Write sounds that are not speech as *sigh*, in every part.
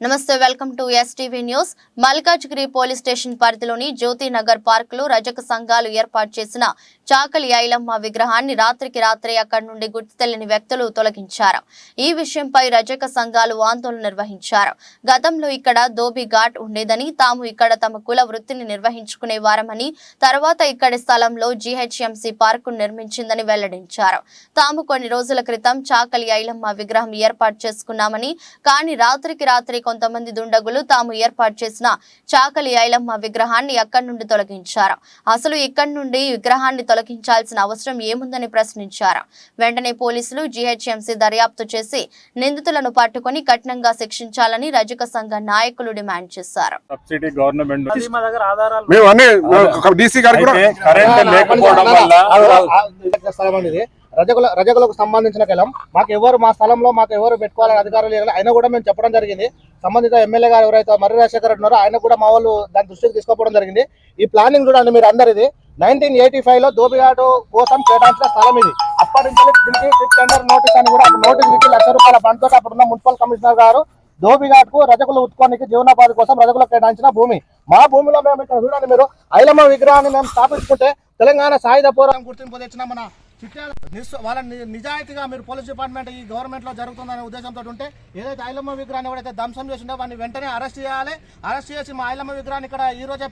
నమస్తే welcome to STV news Malkajgiri police station పరిధిలోని జ్యోతి నగర్ పార్క్లో రజక సంఘాలు ఏర్పాటు చేసిన చాకలి ఐలమ్మ విగ్రహాన్ని రాత్రికి రాత్రే అక్కడి నుండి గుర్తు తెలియని వ్యక్తులు తొలగించారు. ఈ విషయంపై రజక సంఘాలు ఆందోళన నిర్వహించారు. గతంలో ఇక్కడ దోబి ఘాట్ ఉండేదని తాము ఇక్కడ తమ కుల వృత్తిని నిర్వహించుకునే వారమని తర్వాత ఇక్కడి స్థలంలో జీహెచ్ఎంసీ పార్కు నిర్మించిందని వెల్లడించారు. తాము కొన్ని రోజుల క్రితం చాకలి ఐలమ్మ విగ్రహం ఏర్పాటు చేసుకున్నామని కానీ రాత్రికి రాత్రి కొంతమంది దుండగులు తాము ఏర్పాటు చేసిన చాకలి ఐలమ్మ విగ్రహాన్ని అక్కడి నుండి తొలగించారు అసలు ఇక్కడి నుండి విగ్రహాన్ని తొలగించాల్సిన అవసరం ఏముందని ప్రశ్నించారు వెంటనే పోలీసులు జీహెచ్ఎంసీ దర్యాప్తు చేసి నిందితులను పట్టుకొని కఠినంగా శిక్షించాలని రజక సంఘ నాయకులు డిమాండ్ చేశారు రజకుల రజకులకు సంబంధించిన కలం. మాకు ఎవరు మా స్థలంలో మాకు ఎవరు పెట్టుకోవాలని అధికారులు లేరు అయినా కూడా మేము చెప్పడం జరిగింది. సంబంధిత ఎమ్మెల్యే గారు ఎవరైతే మర్రి రాజశేఖర్ రెడ్డి ఉన్నారో ఆయన కూడా మా వాళ్ళు దాని దృష్టికి తీసుకోవడం జరిగింది. ఈ ప్లానింగ్ చూడండి మీరు అందరిది. నైన్టీన్ ఎయిటీ ఫైవ్లో దోబిఘాటు కోసం కేటాయించిన స్థలం ఇది. అప్పటి నుంచి దీనికి టెండర్ నోటీస్ అని కూడా నోటీస్ ఇచ్చి లక్ష రూపాయల బండ్తో అప్పుడున్న మున్సిపల్ కమిషనర్ గారు దోబిఘాట్కు రజకులు ఉత్కోనికి జీవనోపాధి కోసం రజకులకు కేటాయించిన భూమి. మా భూమిలో మేము ఇక్కడ చూడండి మీరు ఐలమ్మ విగ్రహాన్ని మేము స్థాపించుకుంటే తెలంగాణ సాయుధ పోరాటం గుర్తింపు తెచ్చిన మన చిట్యాల వాళ్ళ నిజాయితీగా మీరు పోలీస్ డిపార్ట్మెంట్ ఈ గవర్నమెంట్లో జరుగుతుందనే ఉద్దేశంతో ఉంటే ఏదైతే ఐలమ్మ విగ్రహాన్ని ఎవరైతే ధ్వంసం చేసిండో వాడిని వెంటనే అరెస్ట్ చేయాలి. అరెస్ట్ చేసి మా ఐలమ్మ విగ్రహాన్ని ఇక్కడ ఈ రోజే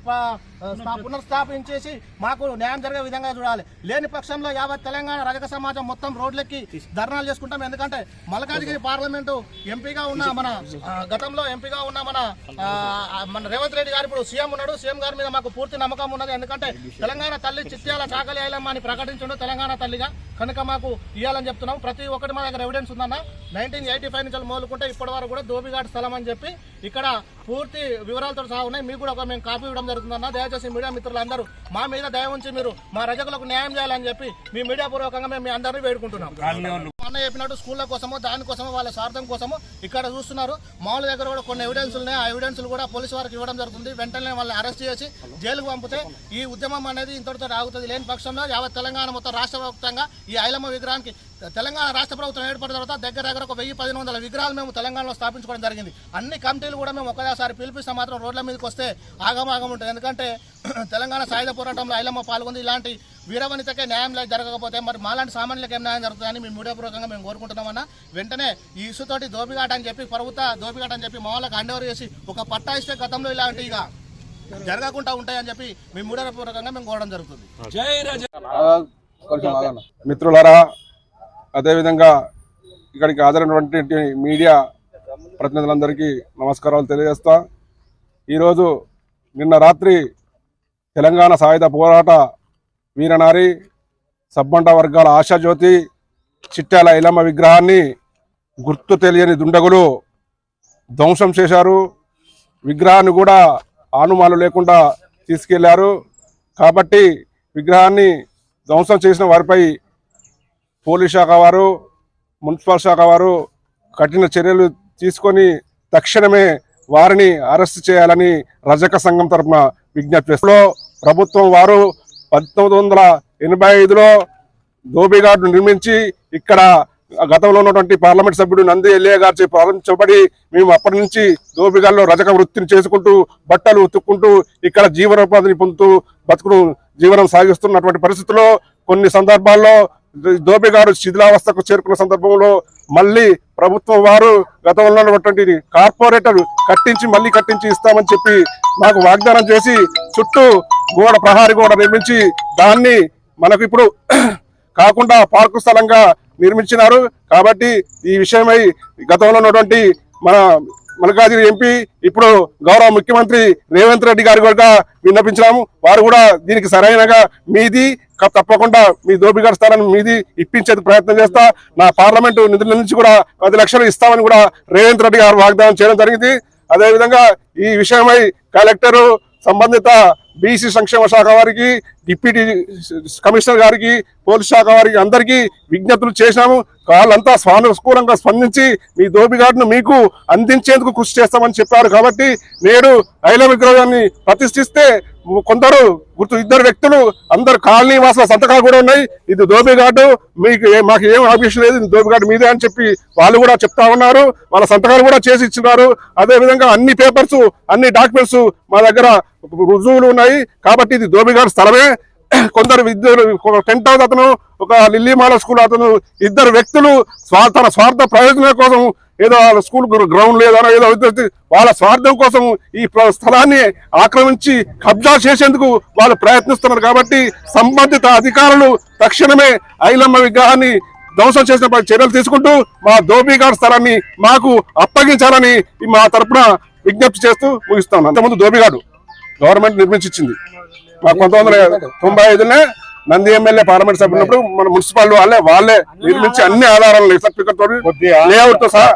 పునర్స్థాపించేసి మాకు న్యాయం జరిగే విధంగా చూడాలి. లేని పక్షంలో యావత్ తెలంగాణ రజక సమాజం మొత్తం రోడ్లెక్కి ధర్నాలు చేసుకుంటాం. ఎందుకంటే మల్కాజ్గిరి పార్లమెంటు ఎంపీగా ఉన్న మన గతంలో ఎంపీగా ఉన్న మన మన రేవంత్ రెడ్డి గారు ఇప్పుడు సీఎం ఉన్నాడు. సీఎం గారి మీద మాకు పూర్తి నమ్మకం ఉన్నది. ఎందుకంటే తెలంగాణ తల్లి చిత్యాల చాకలి ఐలమ్మ అని ప్రకటించండు. తెలంగాణ తల్లి తల్లిగా కనుక మాకు ఇవ్వాలని చెప్తున్నాం. ప్రతి ఒక్కటి మా దగ్గర ఎవిడెన్స్ ఉందన్న. నైన్టీన్ ఎయిటీ ఫైవ్ నుంచి మొదలుకుంటే ఇప్పటి వరకు కూడా దోబిఘాట్ స్థలం అని చెప్పి ఇక్కడ పూర్తి వివరాలతో సహా ఉన్నాయి. మీకు కూడా ఒక మేము కాపీ ఇవ్వడం జరుగుతుందన్న. దయచేసి మీడియా మిత్రులందరూ మా మీద దయ ఉంచి మీరు మా రజకులకు న్యాయం చేయాలని చెప్పి మీ మీడియా పూర్వకంగా మేము మీ అందరినీ వేడుకుంటున్నాం. అన్న చెప్పినట్టు స్కూళ్ళ కోసమో దానికోసమో వాళ్ళ స్వార్థం కోసమో ఇక్కడ చూస్తున్నారు. మామూలు దగ్గర కూడా కొన్ని ఎవిడెన్స్లు ఉన్నాయి. ఆ ఎవిడెన్స్లు కూడా పోలీసు వారికి ఇవ్వడం జరుగుతుంది. వెంటనే వాళ్ళని అరెస్ట్ చేసి జైలుకు పంపితే ఈ ఉద్యమం అనేది ఇంతటితో ఆగుతుంది. లేని పక్షంలో యావత్ తెలంగాణ మొత్తం రాష్ట్ర వ్యాప్తంగా ఈ ఐలమ్మ విగ్రహానికి తెలంగాణ రాష్ట్ర ప్రభుత్వం ఏర్పడిన తర్వాత దగ్గర దగ్గర ఒక వెయ్యి పదిహేను వందల విగ్రహాలు మేము తెలంగాణలో స్థాపించుకోవడం జరిగింది. అన్ని కమిటీలు కూడా మేము ఒకసారి పిలిపిస్తే మాత్రం రోడ్ల మీదకి వస్తే ఆగమాగం ఉంటుంది. ఎందుకంటే *clears throat* తెలంగాణ సాయుధ పోరాటంలో ఐలమ్మ పాల్గొంది. ఇలాంటి వీరవనితకే న్యాయం లేదు జరగకపోతే మరి మాలాంటి సామాన్యులకు ఏం న్యాయం జరుగుతుందని మేము మీడియాపూర్వకంగా మేము కోరుకుంటున్నామన్నా. వెంటనే ఈ ఇసుతోటి దోపిఘాట్ అని చెప్పి ప్రభుత్వ దోపిఘాట్ అని చెప్పి మా వాళ్ళకి అండోవర్ చేసి ఒక పట్టా ఇస్తే గతంలో ఇలాంటి ఇక జరగకుండా ఉంటాయని చెప్పి మేము మీడియాపూర్వకంగా మేము కోరడం జరుగుతుంది. మిత్రులారా అదేవిధంగా ఇక్కడికి హాజరైనటువంటి మీడియా ప్రతినిధులందరికీ నమస్కారాలు తెలియజేస్తా. ఈరోజు నిన్న రాత్రి తెలంగాణ సాయుధ పోరాట వీరనారి సబ్బండ వర్గాల ఆశాజ్యోతి చిట్టాల ఇలమ్మ విగ్రహాన్ని గుర్తు తెలియని దుండగులు ధ్వంసం చేశారు. విగ్రహాన్ని కూడా ఆనుమాలు లేకుండా తీసుకెళ్ళారు. కాబట్టి విగ్రహాన్ని ధ్వంసం చేసిన వారిపై పోలీస్ శాఖ వారు మున్సిపల్ శాఖ వారు కఠిన చర్యలు తీసుకొని తక్షణమే వారిని అరెస్ట్ చేయాలని రజక సంఘం తరఫున విజ్ఞప్తి ప్రభుత్వం వారు పంతొమ్మిది వందల ఎనభై ఐదులో దోబిఘాట్ను నిర్మించి ఇక్కడ గతంలో ఉన్నటువంటి పార్లమెంట్ సభ్యుడు నంది ఎల్ఏ గారు ప్రారంభించబడి మేము అప్పటి నుంచి దోబిఘాట్లో రజక వృత్తిని చేసుకుంటూ బట్టలు ఉతుక్కుంటూ ఇక్కడ జీవనోపాధిని పొందుతూ బతుకును జీవనం సాగిస్తున్నటువంటి పరిస్థితుల్లో కొన్ని సందర్భాల్లో దోబిగాడు శిథిలావస్థకు చేరుకున్న సందర్భంలో మళ్ళీ ప్రభుత్వం వారు గతంలో ఉన్నటువంటి కార్పొరేటర్ కట్టించి మళ్ళీ కట్టించి ఇస్తామని చెప్పి మాకు వాగ్దానం చేసి చుట్టూ గోడ ప్రహారీ గోడ నిర్మించి దాన్ని మనకు ఇప్పుడు *clears throat* కాకుండా పార్కు స్థలంగా నిర్మించినారు. కాబట్టి ఈ విషయమై గతంలో ఉన్నటువంటి మన మల్కాజిరి ఎంపీ ఇప్పుడు గౌరవ ముఖ్యమంత్రి రేవంత్ రెడ్డి గారు కూడా విన్నపించినాము. వారు కూడా దీనికి సరైనగా మీది తప్పకుండా మీ దోపిగడ స్థలాన్ని మీది ఇప్పించేందుకు ప్రయత్నం చేస్తా. నా పార్లమెంటు నిధుల నుంచి కూడా పది లక్షలు ఇస్తామని కూడా రేవంత్ రెడ్డి గారు వాగ్దానం చేయడం జరిగింది. అదేవిధంగా ఈ విషయమై కలెక్టరు సంబంధిత బీసీ సంక్షేమ శాఖ వారికి డిప్యూటీ కమిషనర్ గారికి పోలీస్ శాఖ వారికి అందరికీ విజ్ఞప్తులు చేశాము. వాళ్ళంతా సానుకూలంగా స్పందించి మీ దోబిఘాట్ను మీకు అందించేందుకు కృషి చేస్తామని చెప్పారు. కాబట్టి నేడు ఐల విగ్రహాన్ని ప్రతిష్ఠిస్తే కొందరు గుర్తు ఇద్దరు వ్యక్తులు అందరు కాలనీ వాసుల సంతకాలు కూడా ఉన్నాయి. ఇది దోబిఘాటు మీకు మాకు ఏం ఆఫీస్ లేదు ఇది దోబిఘాటు మీదే అని చెప్పి వాళ్ళు కూడా చెప్తా ఉన్నారు. వాళ్ళ సంతకాలు కూడా చేసి ఇచ్చినారు. అదేవిధంగా అన్ని పేపర్స్ అన్ని డాక్యుమెంట్స్ మా దగ్గర రుజువులు ఉన్నాయి. కాబట్టి ఇది దోబిఘాట్ స్థలమే. కొందరు ఇద్దరు ఒక టెంట్ హౌస్ అతను ఒక లిల్లీమాల స్కూల్ అతను ఇద్దరు వ్యక్తులు తన స్వార్థ ప్రయోజనం కోసం ఏదో వాళ్ళ స్కూల్ గ్రౌండ్ లేదనో ఏదో వాళ్ళ స్వార్థం కోసం ఈ స్థలాన్ని ఆక్రమించి కబ్జా చేసేందుకు వాళ్ళు ప్రయత్నిస్తున్నారు కాబట్టి సంబంధిత అధికారులు తక్షణమే ఐలమ్మ విగ్రహాన్ని ధ్వంసం చేసిన చర్యలు తీసుకుంటూ మా దోబిఘాట్ స్థలాన్ని మాకు అప్పగించాలని మా తరపున విజ్ఞప్తి చేస్తూ ముగిస్తాను అంతకుముందు దోబిఘాటు గవర్నమెంట్ నిర్మించింది పంతొమ్మిది వందల తొంభై ఐదునే నంది ఎమ్మెల్యే పార్లమెంట్ సభ్యులు ఉన్నప్పుడు మన మున్సిపల్ వాళ్ళే వాళ్ళే నిర్మించి అన్ని ఆధారాలు సర్టిఫికెట్తో కొద్దిగా లేఅవుట్తో సహా